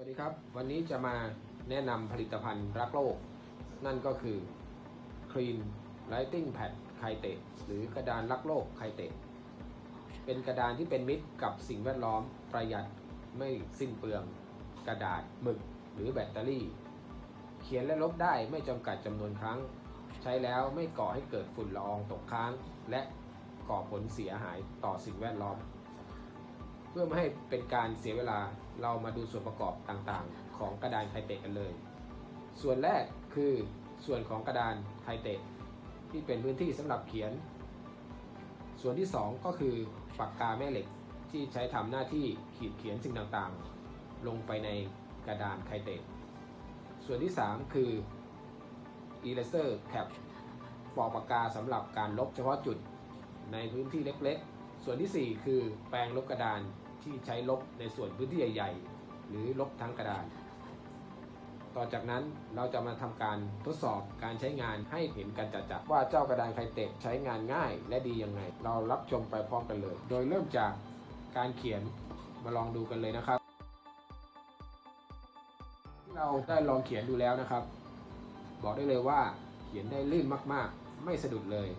วัสดีครับ วันนี้จะมาแนะนำผลิตภัณฑ์รักโลก นั่นก็คือ Clean Lighting Pad ไคเตะหรือกระดานรักโลกไคเตะเป็นกระดานที่เป็นมิตรกับสิ่งแวดล้อมประหยัดไม่สิ้นเปลือง กระดาษหมึกหรือแบตเตอรี่ เขียนและลบได้ไม่จำกัดจำนวนครั้ง ใช้แล้วไม่ก่อให้เกิดฝุ่นละอองตกค้าง และก่อผลเสียหายต่อสิ่งแวดล้อม พื่อไม่ให้เป็นการเสียเวลาเรามาดูส่วนประกอบต่างๆ ของกระดานไคเตะกันเลย ส่วนแรกคือส่วนของกระดานไคเตะที่เป็นพื้นที่สำหรับเขียน ส่วนที่ 2 ก็คือปากกาแม่เหล็กที่ใช้ทำหน้าที่ขีดเขียนสิ่งต่างๆ ลงไปในกระดานไคเตะส่วนที่ 3 คือ eraser cap ปอกปากกาสำหรับการลบเฉพาะจุดในพื้นที่เล็กๆ ส่วนทีสี่ 4 คือแปรงลบกระดานที่ใช้ลบในส่วนพื้นที่ใหญ่ ๆ หรือลบทั้งกระดาน ต่อจากนั้นเราจะมาทำการทดสอบการใช้งานให้เห็นกันจัดๆว่าเจ้ากระดานไคเตะใช้งานง่ายและดียังไง เรารับชมไปพร้อมกันเลย โดยเริ่มจากการเขียนมาลองดูกันเลยนะครับ ที่เราได้ลองเขียนดูแล้วนะครับ บอกได้เลยว่าเขียนได้ลื่นมากๆ ไม่สะดุดเลย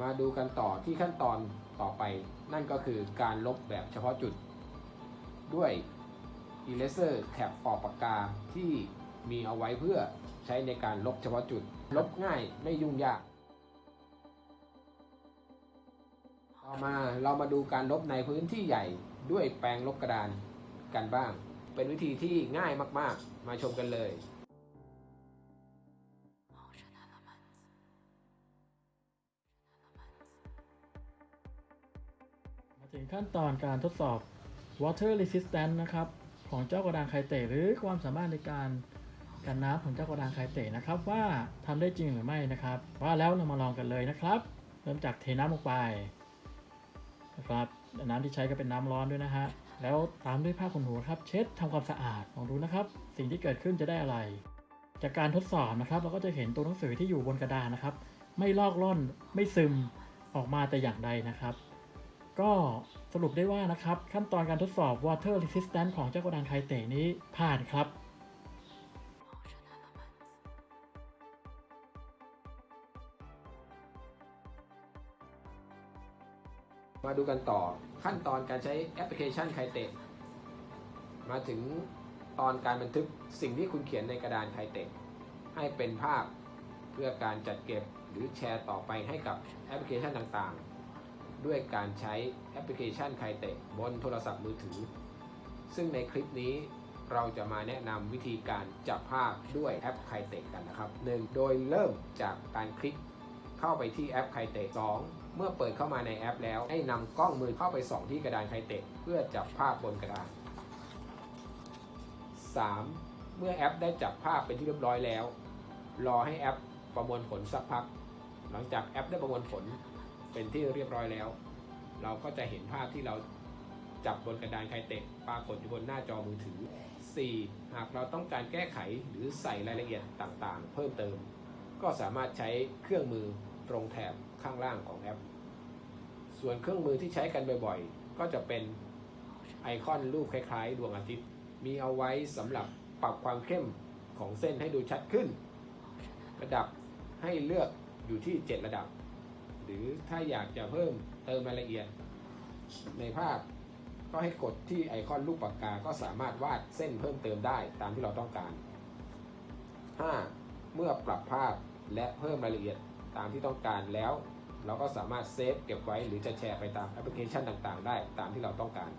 มาดูกันต่อที่ขั้นตอนต่อไป นั่นก็คือการลบแบบเฉพาะจุด ด้วย Eraser Cap ปอกปากกาที่มีเอาไว้เพื่อใช้ในการลบเฉพาะจุด ลบง่ายไม่ยุ่งยาก ต่อมาเรามาดูการลบในพื้นที่ใหญ่ด้วยแปรงลบกระดานกันบ้าง เป็นวิธีที่ง่ายมากๆ มาชมกันเลย ถึงขั้นตอนการทดสอบ water resistance นะครับ ของเจ้ากระดานไคเตะหรือความสามารถในการกันน้ำของเจ้ากระดานไคเตะนะครับ ว่าทำได้จริงหรือไม่นะครับ ว่าแล้วเรามาลองกันเลยนะครับ เริ่มจากเทน้ำลงไปนะครับน้ำที่ใช้ก็เป็นน้ำร้อนด้วยนะฮะแล้วตามด้วยผ้าขนหนูครับ เช็ดทำความสะอาดลองดูนะครับ สิ่งที่เกิดขึ้นจะได้อะไร จากการทดสอบนะครับ เราก็จะเห็นตัวหนังสือที่อยู่บนกระดานนะครับ ไม่ลอกล่อนไม่ซึมออกมาแต่อย่างใดนะครับ ก็สรุปได้ว่านะครับ ขั้นตอนการทดสอบ water resistance ของเจ้ากระดานไคเตนี้ผ่านครับมาดูกันต่อขั้นตอนการใช้แอปพลิเคชันไคเตะมาถึงตอนการบันทึกสิ่งที่คุณเขียนในกระดานไคเตะให้เป็นภาพเพื่อการจัดเก็บหรือแชร์ต่อไปให้กับแอปพลิเคชันต่างๆ ด้วยการใช้แอปพลิเคชันไคเตะบนโทรศัพท์มือถือ ซึ่งในคลิปนี้เราจะมาแนะนำวิธีการจับภาพด้วยแอปไคเตะกันนะครับ 1. โดยเริ่มจากการคลิกเข้าไปที่แอปไคเตะ2เมื่อเปิดเข้ามาในแอปแล้ว ให้นำกล้องมือเข้าไปส่องที่กระดานไคเตะเพื่อจับภาพบนกระดาน 3. เมื่อแอปได้จับภาพเป็นที่เรียบร้อยแล้ว รอให้แอปประมวลผลสักพัก หลังจากแอปได้ประมวลผล เป็นที่เรียบร้อยแล้ว เราก็จะเห็นภาพที่เราจับบนกระดานไคเตะปรากฏอยู่บนหน้าจอมือถือ 4. หากเราต้องการแก้ไขหรือใส่รายละเอียดต่างๆ เพิ่มเติม ก็สามารถใช้เครื่องมือตรงแถบข้างล่างของแอป ส่วนเครื่องมือที่ใช้กันบ่อยๆ ก็จะเป็นไอคอนรูปคล้ายๆ ดวงอาทิตย์ มีเอาไว้สำหรับปรับความเข้มของเส้นให้ดูชัดขึ้น ระดับให้เลือกอยู่ที่ 7 ระดับ รือถ้าอยากจะเพิ่มเติมรายละเอียด ในภาพก็ให้กดที่ไอคอนรูปปากกาก็สามารถวาดเส้นเพิ่มเติมได้ตามที่เราต้องการ 5. เมื่อปรับภาพและเพิ่มรายละเอียดตามที่ต้องการแล้ว เราก็สามารถเซฟเก็บไว้หรือจะแชร์ไปตามแอปพลิเคชันต่างๆ ได้ตามที่เราต้องการ